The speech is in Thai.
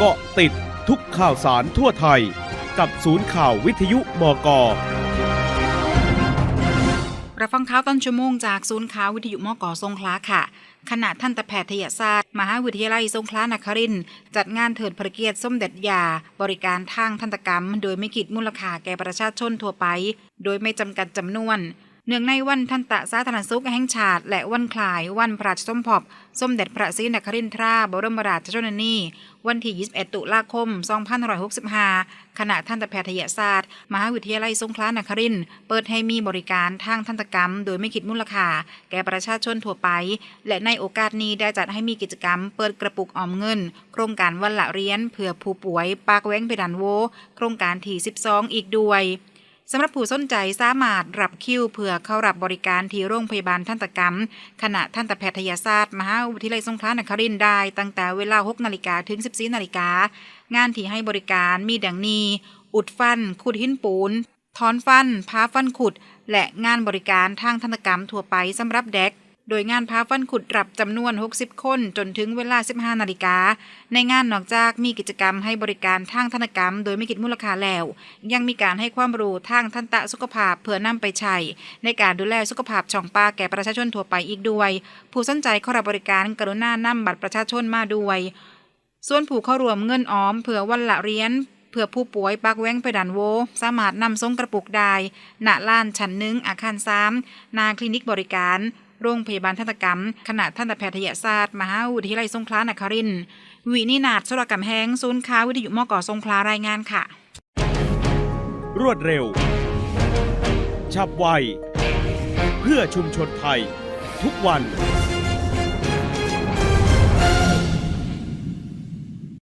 เกาะติดทุกข่าวสารทั่วไทย กับศูนย์ข่าววิทยุบกรับฟังข่าวต้นชั่วโมงจากศูนย์ข่าววิทยุมกสงขลาค่ะขณะทันตแพทยศาสตร์ มหาวิทยาลัยสงขลานครินจัดงานเถิดพระเกียรติส้มเด็จยา บริการทางทันตกรรม โดยไม่คิดมูลค่าแก่ประชาชนทั่วไป โดยไม่จำกัดจำนวน เนื่องในวันทันตสาธารณสุขแห่งชาติ และวันคลายวันพระราชสมภพสมเด็จพระศรีนครินทราบรมราชชนนีวันที่ 21 ตุลาคม 2565 คณะทันตแพทยศาสตร์ มหาวิทยาลัยสงขลานครินทร์เปิดให้มีบริการทางทันตกรรม โดยไม่คิดมูลค่าแก่ประชาชนทั่วไป และในโอกาสนี้ได้จัดให้มีกิจกรรม เปิดกระปุกออมเงิน โครงการวันละเรียนเพื่อผู้ป่วย ปากแว้งเพดานโว โครงการที่ 12 อีกด้วย สำหรับผู้สนใจสามารถรับคิวเพื่อเข้ารับบริการที่โรงพยาบาลทันตกรรม คณะทันตแพทยศาสตร์ มหาวิทยาลัยสงขลานครินทร์ได้ ตั้งแต่เวลา 6 นาฬิกาถึง 14 นาฬิกา งานที่ให้บริการมีดังนี้ อุดฟัน ขุดหินปูนถอนฟันพาฟันขุด และงานบริการทางทันตกรรมทั่วไปสำหรับเด็ก โดยงานพาฟันขุดรับจำนวน 60 คนจนถึงเวลา 15 นาฬิกา ในงานนอกจากมีกิจกรรมให้บริการทางทันกรรม โดยไม่คิดมูลค่าแล้ว ยังมีการให้ความรู้ทางทันตะสุขภาพเพื่อนำไปใช้ในการดูแลสุขภาพช่องปากแก่ประชาชนทั่วไปอีกด้วย ผู้สนใจเข้ารับบริการกรุณานำบัตรประชาชนมาด้วย ส่วนผู้เข้ารวมเงินออมเผื่อวันละเหรียญเพื่อผู้ป่วยปากแว้งไปดันโว สามารถนำส่งกระปุกได้ณล้านชั้นหนึ่งอาคารสามนาคลินิกบริการ โรงพยาบาลทันตกรรม คณะทันตแพทยศาสตร์ มหาวิทยาลัยสงขลานครินทร์วินินาถสรกำแหงศูนย์ค้าวิทยุมกสงขลารายงานค่ะ รวดเร็ว ฉับไว เพื่อชุมชนไทย ทุกวัน